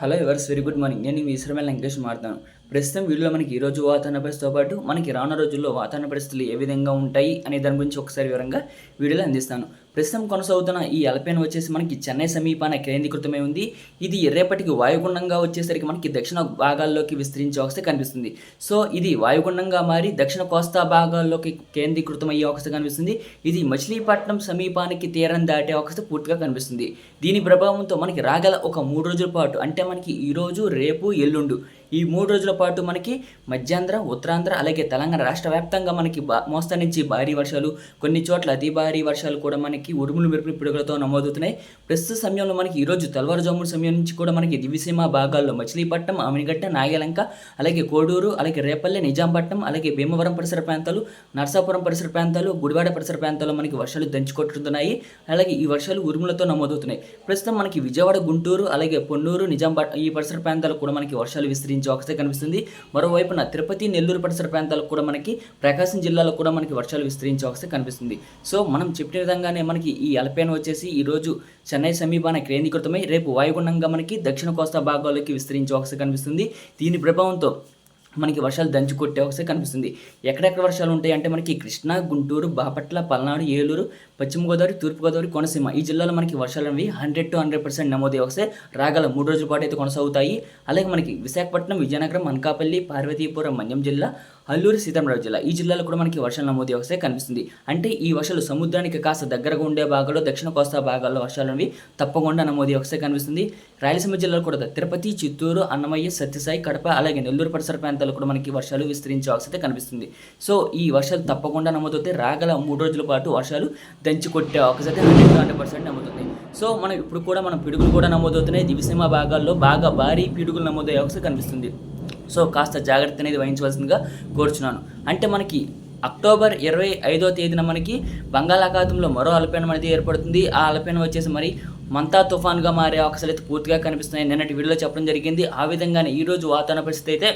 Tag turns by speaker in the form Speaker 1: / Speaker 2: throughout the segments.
Speaker 1: Hello viewers very good morning నేను మీ ఇస్రమేల్ వెంకటేష్ మాట్లాడతాను ప్రస్తుతం వీడియోలో మనకి ఈరోజు వాతావరణ పరిస్థితితో పాటు మనకి రానున్న రోజుల్లో వాతావరణ పరిస్థితులు ఏ విధంగా ఉంటాయి అనే దాని గురించి ఒకసారి వివరంగా వీడియోలో అందిస్తాను. ప్రస్తుతం కొనసాగుతున్న ఈ అల్పైన వచ్చేసి మనకి చెన్నై సమీపాన కేంద్రీకృతమై ఉంది. ఇది రేపటికి వాయుగుండంగా వచ్చేసరికి మనకి దక్షిణ భాగాల్లోకి విస్తరించే అవకాశం కనిపిస్తుంది. సో ఇది వాయుగుండంగా మారి దక్షిణ కోస్తా భాగాల్లోకి కేంద్రీకృతమయ్యే అవకాశం కనిపిస్తుంది. ఇది మచిలీపట్నం సమీపానికి తీరం దాటే అవకాశం పూర్తిగా కనిపిస్తుంది. దీని ప్రభావంతో మనకి రాగల ఒక మూడు రోజుల పాటు అంటే మనకి ఈరోజు రేపు ఎల్లుండు ఈ మూడు రోజుల పాటు మనకి మధ్యాంధ్ర ఉత్తరాంధ్ర అలాగే తెలంగాణ రాష్ట్ర వ్యాప్తంగా మనకి బా మోస్తా నుంచి భారీ వర్షాలు కొన్ని చోట్ల అతి భారీ వర్షాలు కూడా మనకి ఉరుములు మెరుపులు పిడుగులతో నమోదవుతున్నాయి. ప్రస్తుత సమయంలో మనకి ఈరోజు తెల్లవారుజామున సమయం నుంచి కూడా మనకి దివిసీమ భాగాల్లో మచిలీపట్నం ఆమినిగట్ట నాగలంక అలాగే కోడూరు అలాగే రేపల్లె నిజాంపట్నం అలాగే భీమవరం పరిసర ప్రాంతాలు నర్సాపురం పరిసర ప్రాంతాలు గుడివాడ పరిసర ప్రాంతాల్లో మనకి వర్షాలు దంచుకొట్టుతున్నాయి అలాగే ఈ వర్షాలు ఉరుములతో నమోదవుతున్నాయి. ప్రస్తుతం మనకి విజయవాడ గుంటూరు అలాగే పొన్నూరు నిజాంపట్నం ఈ పరిసర ప్రాంతాలు కూడా మనకి వర్షాలు విస్తరించి అవకాశం కనిపిస్తుంది. మరోవైపున తిరుపతి నెల్లూరు పరిసర ప్రాంతాలకు కూడా మనకి ప్రకాశం జిల్లాలో కూడా మనకి వర్షాలు విస్తరించే అవకాశం కనిపిస్తుంది. సో మనం చెప్పిన విధంగానే మనకి ఈ అల్పేన్ వచ్చేసి ఈ రోజు చెన్నై సమీపాన కేంద్రీకృతమై రేపు వాయుగుండంగా మనకి దక్షిణ కోస్తా భాగాల్లోకి విస్తరించే అవకాశం కనిపిస్తుంది. దీని ప్రభావంతో మనకి వర్షాలు దంచి కొట్టే ఒకసారి కనిపిస్తుంది. ఎక్కడెక్కడ వర్షాలు ఉంటాయి అంటే మనకి కృష్ణా గుంటూరు బాపట్ల పల్నాడు ఏలూరు పశ్చిమ గోదావరి తూర్పుగోదావరి కోనసీమ ఈ జిల్లాలో మనకి వర్షాలు అనేవి హండ్రెడ్ టు హండ్రెడ్ పర్సెంట్ నమోదయ్యే ఒకసారి రాగల మూడు రోజుల పాటు అయితే కొనసాగుతాయి. అలాగే మనకి విశాఖపట్నం విజయనగరం అనకాపల్లి పార్వతీపురం మన్యం జిల్లా అల్లూరి సీతారామరాజు జిల్లా. ఈ జిల్లాలో కూడా మనకి వర్షాలు నమోదు వ్యవస్థ కనిపిస్తుంది. అంటే ఈ వర్షాలు సముద్రానికి కాస్త దగ్గరగా ఉండే భాగాల్లో దక్షిణ కోస్తా భాగాల్లో వర్షాలు అనేవి తప్పకుండా నమోదు వ్యవస్థ కనిపిస్తుంది. రాయలసీమ జిల్లాలో కూడా తిరుపతి చిత్తూరు అన్నమయ్య సత్యసాయి కడప అలాగే నెల్లూరు పరిసర ప్రాంతాల్లో కూడా మనకి వర్షాలు విస్తరించే అవసరం కనిపిస్తుంది. సో ఈ వర్షాలు తప్పకుండా నమోదవుతాయి. రాగల మూడు రోజుల పాటు వర్షాలు దంచి కొట్టే అవకాశం హండ్రెడ్ హండ్రెడ్ పర్సెంట్ నమ్ముతుంది సో మనం ఇప్పుడు కూడా మనం పిడుగులు కూడా నమోదవుతున్నాయి. దివిసీమ భాగాల్లో బాగా భారీ పిడుగులు నమోదయ్యే అవకాశం కనిపిస్తుంది. సో కాస్త జాగ్రత్త అనేది వహించవలసిందిగా కోరుచున్నాను. అంటే మనకి అక్టోబర్ ఇరవై ఐదో తేదీన మనకి బంగాళాఖాతంలో మరో అల్పీనం అనేది ఏర్పడుతుంది. ఆ అల్పీనం వచ్చేసి మరి మంతా తుఫాన్గా మారే అవకాశాలు అయితే పూర్తిగా కనిపిస్తున్నాయి. నిన్నటి వీడియోలో చెప్పడం జరిగింది. ఆ విధంగానే ఈరోజు వాతావరణ పరిస్థితి అయితే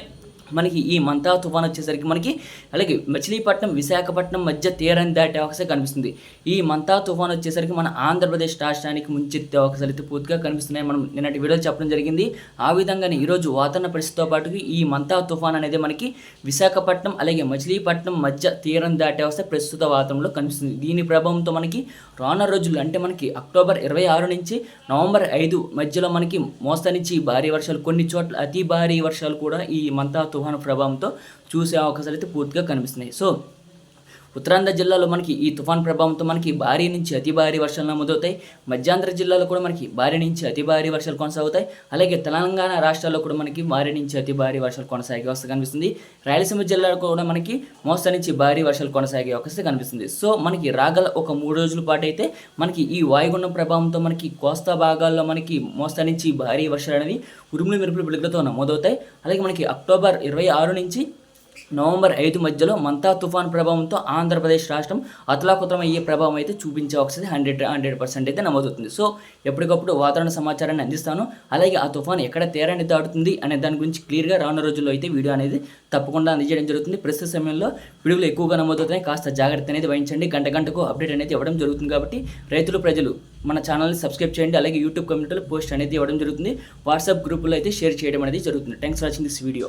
Speaker 1: మనకి ఈ మంతా తుఫాన్ వచ్చేసరికి మనకి అలాగే మచిలీపట్నం విశాఖపట్నం మధ్య తీరం దాటే అవకాశం కనిపిస్తుంది. ఈ మంతా తుఫాన్ వచ్చేసరికి మన ఆంధ్రప్రదేశ్ రాష్ట్రానికి ముంచెత్తే అవకాశాలు అయితే పూర్తిగా కనిపిస్తున్నాయి. మనం నిన్నటి వీడియో చెప్పడం జరిగింది. ఆ విధంగానే ఈరోజు వాతావరణ పరిస్థితితో పాటు ఈ మంతా తుఫాన్ అనేది మనకి విశాఖపట్నం అలాగే మచిలీపట్నం మధ్య తీరం దాటే అవస్థ ప్రస్తుత వాతావరణంలో కనిపిస్తుంది. దీని ప్రభావంతో మనకి రానున్న రోజులు అంటే మనకి అక్టోబర్ ఇరవై ఆరు నుంచి నవంబర్ ఐదు మధ్యలో మనకి మోస్తా నుంచి భారీ వర్షాలు కొన్ని చోట్ల అతి భారీ వర్షాలు కూడా ఈ మంతా తుఫాను ప్రభావంతో చూసే అవకాశాలు అయితే పూర్తిగా కనిపిస్తున్నాయి. సో ఉత్తరాంధ్ర జిల్లాలో మనకి ఈ తుఫాన్ ప్రభావంతో మనకి భారీ నుంచి అతి భారీ వర్షాలు నమోదవుతాయి. మధ్యాంధ్ర జిల్లాలో కూడా మనకి భారీ నుంచి అతి భారీ వర్షాలు కొనసాగుతాయి. అలాగే తెలంగాణ రాష్ట్రాల్లో కూడా మనకి భారీ నుంచి అతి భారీ వర్షాలు కొనసాగే అవస్థ కనిపిస్తుంది. రాయలసీమ జిల్లాలో కూడా మనకి మోస్తా నుంచి భారీ వర్షాలు కొనసాగే అవకాశం కనిపిస్తుంది. సో మనకి రాగల ఒక మూడు రోజుల పాటు అయితే మనకి ఈ వాయుగుండం ప్రభావంతో మనకి కోస్తా భాగాల్లో మనకి మోస్తా నుంచి భారీ వర్షాలు అనేవి ఉరుములు మెరుపులు బిడుగులతో నమోదవుతాయి. అలాగే మనకి అక్టోబర్ ఇరవై ఆరు నుంచి నవంబర్ ఐదు మధ్యలో మంతా తుఫాన్ ప్రభావంతో ఆంధ్రప్రదేశ్ రాష్ట్రం అతలాకుతలం అయ్యే ప్రభావం అయితే చూపించే అవకాశం హండ్రెడ్ హండ్రెడ్ పర్సెంట్ అయితే నమోదవుతుంది. సో ఎప్పటికప్పుడు వాతావరణ సమాచారాన్ని అందిస్తాను. అలాగే ఆ తుఫాన్ ఎక్కడ తీరాన్ని దాటుతుంది అనే దాని గురించి క్లియర్గా రానున్న రోజుల్లో అయితే వీడియో అనేది తప్పకుండా అందజేయడం జరుగుతుంది. ప్రస్తుత సమయంలో పిడుగులు ఎక్కువగా నమోదవుతాయి కాస్త జాగ్రత్త అనేది వహించండి. గంట గంటకు అప్డేట్ అనేది ఇవ్వడం జరుగుతుంది కాబట్టి రైతులు ప్రజలు మన ఛానల్ని సబ్స్క్రైబ్ చేయండి. అలాగే యూట్యూబ్ కమ్యూనిటీలో పోస్ట్ అనేది ఇవ్వడం జరుగుతుంది. వాట్సాప్ గ్రూపులో అయితే షేర్ చేయడం అనేది జరుగుతుంది. Thanks for watching this video.